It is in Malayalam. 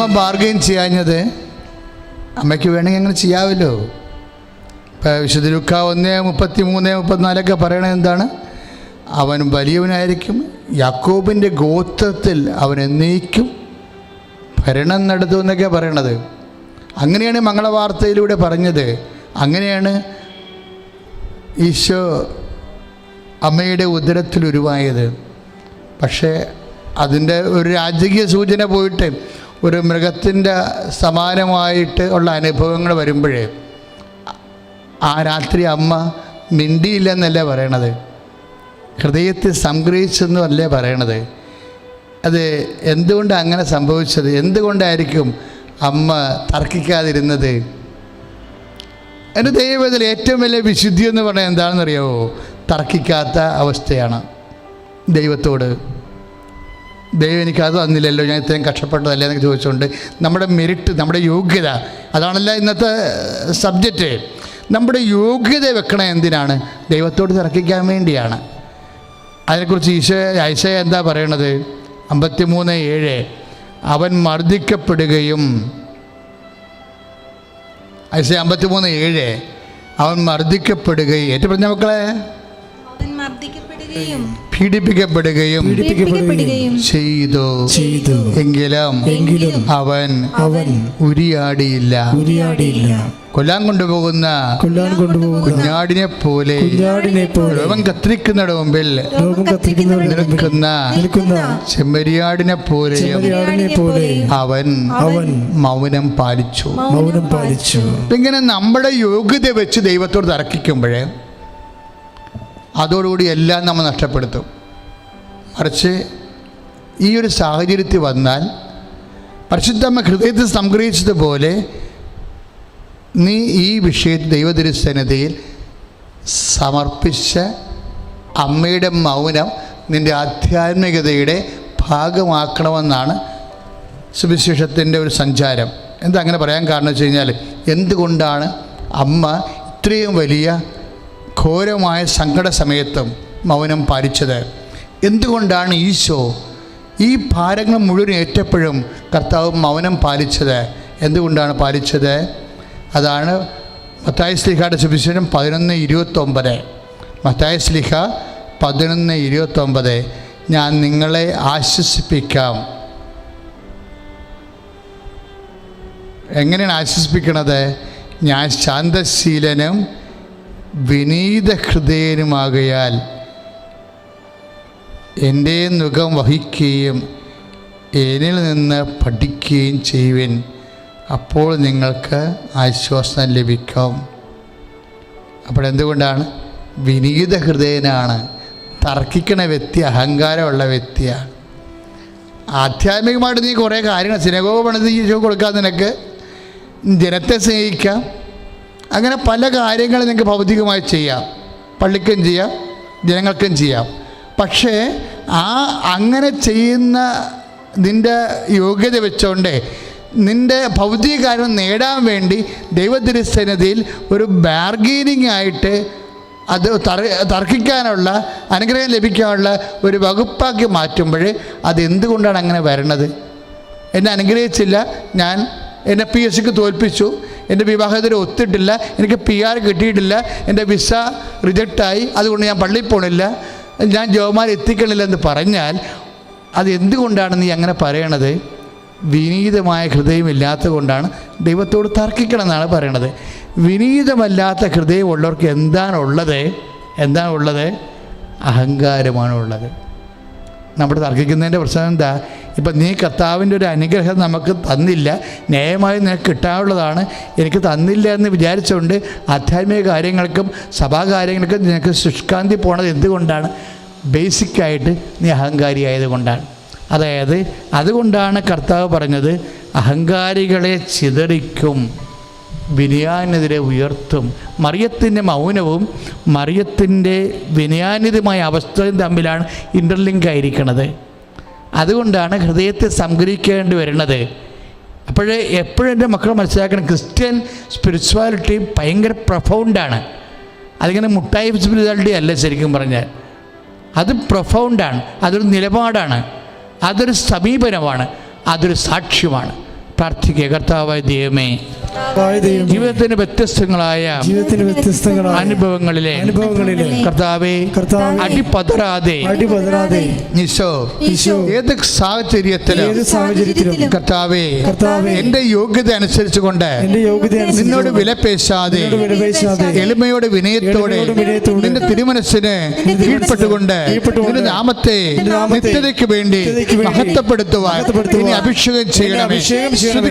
അമ്മ ബാർഗെയിൻ ചെയ്യാഞ്ഞത്. അമ്മയ്ക്ക് വേണമെങ്കിൽ അങ്ങനെ ചെയ്യാമല്ലോ ഇപ്പം വിശുദ്ധ ലുക്ക ഒന്ന് മുപ്പത്തി മൂന്ന് മുപ്പത്തിനാലൊക്കെ പറയണത് എന്താണ്? അവൻ വലിയവനായിരിക്കും. യാക്കോബിന്റെ ഗോത്രത്തിൽ അവൻ എന്നേക്കും ഭരണം നടത്തും എന്നൊക്കെ പറയണത്. അങ്ങനെയാണ് മംഗളവാർത്തയിലൂടെ പറഞ്ഞത്. അങ്ങനെയാണ് ഈശോ അമ്മയുടെ ഉദരത്തിൽ ഉരുവായത്. പക്ഷേ അതിന്റെ ഒരു രാജകീയ സൂചന പോയിട്ട് ഒരു മൃഗത്തിന്റെ സമാനമായിട്ട് ഉള്ള അനുഭവങ്ങൾ വരുമ്പോഴേ ആ രാത്രി അമ്മ മിണ്ടിയില്ലെന്നല്ലേ പറയണത്? ഹൃദയത്തിൽ സംഗ്രഹിച്ചെന്നും അല്ലേ പറയണത്? അത് എന്തുകൊണ്ട് അങ്ങനെ സംഭവിച്ചത്? എന്തുകൊണ്ടായിരിക്കും അമ്മ തർക്കിക്കാതിരുന്നത്? എന്റെ ദൈവത്തിൽ ഏറ്റവും വലിയ വിശുദ്ധി എന്ന് പറഞ്ഞാൽ എന്താണെന്നറിയാമോ തർക്കിക്കാത്ത അവസ്ഥയാണ് ദൈവത്തോട്. ദൈവം എനിക്കത് തന്നില്ലല്ലോ ഞാൻ ഇത്രയും കഷ്ടപ്പെട്ടതല്ലേ എന്നൊക്കെ ചോദിച്ചുകൊണ്ട് നമ്മുടെ മെറിറ്റ് നമ്മുടെ യോഗ്യത അതാണല്ലോ ഇന്നത്തെ സബ്ജക്റ്റ് നമ്മുടെ യോഗ്യത വെക്കണ എന്തിനാണ്? ദൈവത്തോട് തർക്കിക്കാൻ വേണ്ടിയാണ്. അതിനെക്കുറിച്ച് ഈശോ ഐശ എന്താ പറയണത്? അമ്പത്തിമൂന്ന് ഏഴ്. അവൻ മർദ്ദിക്കപ്പെടുകയും ഐശ അമ്പത്തിമൂന്ന് ഏഴ്. അവൻ മർദ്ദിക്കപ്പെടുകയും. ഏറ്റവും പറഞ്ഞ മക്കളെ പീഡിപ്പിക്കപ്പെടുകയും ചെയ്തു. ചെയ്തു. എങ്കിലും എങ്കിലും അവൻ അവൻ ഉരിയാടിയില്ല. ഉരിയാടിയില്ല. കൊല്ലാൻ കൊണ്ടുപോകുന്ന കൊല്ലാൻ കൊണ്ടുപോകുന്ന കുഞ്ഞാടിനെ പോലെ കുഞ്ഞാടിനെ പോലെ രോഗം കത്തിരിക്കുന്നവരുടെ മുമ്പിൽ രോഗം കത്തിരിക്കുന്നവരുടെ മുമ്പിൽ നിൽക്കുന്ന നിൽക്കുന്ന ചെമ്മരിയാടിനെ പോലെ ചെമ്മരിയാടിനെ പോലെ അവൻ അവൻ മൗനം പാലിച്ചു. മൗനം പാലിച്ചു. ഇങ്ങനെ നമ്മുടെ യോഗ്യത വെച്ച് ദൈവത്തോട് തർക്കിക്കുമ്പോഴേ അതോടുകൂടി എല്ലാം നമ്മൾ നഷ്ടപ്പെടുത്തും. മറിച്ച് ഈ ഒരു സാഹചര്യത്തിൽ വന്നാൽ പരിശുദ്ധമ്മ ഹൃദയത്തിൽ സംഗ്രഹിച്ചതുപോലെ നീ ഈ വിഷയത്തിൽ ദൈവതിരുസന്നിധിയിൽ സമർപ്പിച്ച അമ്മയുടെ മൗനം നിന്റെ ആധ്യാത്മികതയുടെ ഭാഗമാക്കണമെന്നാണ് സുവിശേഷത്തിന്റെ ഒരു സഞ്ചാരം. എന്താ അങ്ങനെ പറയാൻ കാരണം വെച്ച് കഴിഞ്ഞാൽ എന്തുകൊണ്ടാണ് അമ്മ ഇത്രയും വലിയ ഘോരമായ സങ്കട സമയത്തും മൗനം പാലിച്ചത്. എന്തുകൊണ്ടാണ് ഈശോ ഈ ഭാരങ്ങൾ മുഴുവൻ ഏറ്റപ്പോഴും കർത്താവ് മൗനം പാലിച്ചത്? എന്തുകൊണ്ടാണ് പാലിച്ചത്? അതാണ് മത്തായ സ്ലിഹയുടെ സുവിശേഷം പതിനൊന്ന് ഇരുപത്തൊമ്പത്. മത്തായ സ്ലിഹ പതിനൊന്ന് ഇരുപത്തൊമ്പത്. ഞാൻ നിങ്ങളെ ആശ്വസിപ്പിക്കാം. എങ്ങനെയാണ് ആശ്വസിപ്പിക്കണത്? ഞാൻ ശാന്തശീലനും വിനീത ഹൃദയനുമാകയാൽ എന്റെ മുഖം വഹിക്കുകയും എന്നിൽ നിന്ന് പഠിക്കുകയും ചെയ്യുവിൻ. അപ്പോൾ നിങ്ങൾക്ക് ആശ്വാസം ലഭിക്കും. അപ്പോൾ എന്തുകൊണ്ടാണ്? വിനീത ഹൃദയനാണ്. തർക്കിക്കണ വ്യക്തി അഹങ്കാരമുള്ള വ്യക്തിയാണ്. ആധ്യാത്മികമായിട്ട് നീ കുറേ കാര്യങ്ങൾ സിനഗോഗ പണിത് കൊടുക്കാൻ നിനക്ക്. ജനത്തെ സ്നേഹിക്കാം. അങ്ങനെ പല കാര്യങ്ങളും നിങ്ങൾക്ക് ഭൗതികമായി ചെയ്യാം. പള്ളിക്കും ചെയ്യാം ജനങ്ങൾക്കും ചെയ്യാം. പക്ഷേ ആ അങ്ങനെ ചെയ്യുന്ന നിന്റെ യോഗ്യത വെച്ചുകൊണ്ട് നിന്റെ ഭൗതിക കാര്യം നേടാൻ വേണ്ടി ദൈവതിരുസന്നിധിയിൽ ഒരു ബാർഗീനിങ് ആയിട്ട് അത് തർക്കിക്കാനുള്ള അനുഗ്രഹം ലഭിക്കാനുള്ള ഒരു വകുപ്പാക്കി മാറ്റുമ്പോൾ അതെന്തുകൊണ്ടാണ് അങ്ങനെ വരണത്? എന്നെ അനുഗ്രഹിച്ചില്ല. ഞാൻ എന്നെ പി എസ് സിക്ക് തോൽപ്പിച്ചു. എന്റെ വിവാഹത്തിന് ഒത്തിട്ടില്ല എനിക്ക് പി ആർ കിട്ടിയിട്ടില്ല എന്റെ വിസ റിജക്റ്റായി അതുകൊണ്ട് ഞാൻ പള്ളിയിൽ പോകണില്ല ഞാൻ ജോമാർ എത്തിക്കണില്ല എന്ന് പറഞ്ഞാൽ അത് എന്തുകൊണ്ടാണ് നീ അങ്ങനെ പറയണത്? വിനീതമായ ഹൃദയമില്ലാത്തത് കൊണ്ടാണ് ദൈവത്തോട് തർക്കിക്കണം എന്നാണ് പറയണത്. വിനീതമല്ലാത്ത ഹൃദയമുള്ളവർക്ക് എന്താണുള്ളത്? എന്താണുള്ളത്? അഹങ്കാരമാണുള്ളത്. നമ്മൾ തർക്കിക്കുന്നതിന്റെ പ്രശ്നം എന്താ? ഇപ്പം നീ കർത്താവിന്റെ ഒരു അനുഗ്രഹം നമുക്ക് തന്നില്ല. ന്യായമായി നിനക്ക് കിട്ടാനുള്ളതാണ്. എനിക്ക് തന്നില്ല എന്ന് വിചാരിച്ചുകൊണ്ട് ആധ്യാത്മിക കാര്യങ്ങൾക്കും സഭാകാര്യങ്ങൾക്കും നിനക്ക് ശുഷ്കാന്തി പോണത് എന്തുകൊണ്ടാണ്? ബേസിക്കായിട്ട് നീ അഹങ്കാരി ആയതുകൊണ്ടാണ് അതായത് അതുകൊണ്ടാണ് കർത്താവ് പറഞ്ഞത് അഹങ്കാരികളെ ചിതറിക്കും വിനയാനെതിരെ ഉയർത്തും. മറിയത്തിന്റെ മൗനവും മറിയത്തിന്റെ വിനയാനിതമായ അവസ്ഥയും തമ്മിലാണ് ഇന്റർലിങ്ക് ആയിരിക്കുന്നത് അതുകൊണ്ടാണ് ഹൃദയത്തെ സംഗ്രഹിക്കേണ്ടി വരുന്നത്. അപ്പോഴേ എപ്പോഴും എന്റെ മക്കൾ മനസ്സിലാക്കണം ക്രിസ്ത്യൻ സ്പിരിച്വാലിറ്റി ഭയങ്കര പ്രൊഫൗണ്ടാണ് അതിങ്ങനെ മുട്ടായി സ്പിരിച്വാലിറ്റി അല്ല ശരിക്കും പറഞ്ഞാൽ. അത് പ്രൊഫൗണ്ടാണ് അതൊരു നിലപാടാണ് അതൊരു സമീപനമാണ് അതൊരു സാക്ഷ്യമാണ്. പ്രാർത്ഥിക്കുക കർത്താവായ ദൈവമേ. ജീവിതത്തിന് വ്യത്യസ്തങ്ങളായ ജീവിതത്തിന് വ്യത്യസ്തങ്ങളായ അനുഭവങ്ങളിലെ അനുഭവങ്ങളിലെ കർത്താവെ അടിപതറാതെ അടിപതരാതെ നിശോ ഏത് സാഹചര്യത്തിലും ഏത് സാഹചര്യത്തിലും കർത്താവെ കർത്താവേ, എന്റെ യോഗ്യത അനുസരിച്ചുകൊണ്ട് എന്റെ യോഗ്യത നിന്നോട് വിലപേശാതെ എളിമയോട് വിനയത്തോടെ നിന്റെ തിരുമനസ്സിന് കീഴ്പ്പെട്ടുകൊണ്ട് നിന്റെ നാമത്തെ നിത്യതയ്ക്ക് വേണ്ടി മഹത്വപ്പെടുത്തുവാൻ മഹത്വപ്പെടുത്തുവാൻ ഇനി അഭിഷേകം ചെയ്യണമേ അഭിഷേകം ചെയ്യണമേ.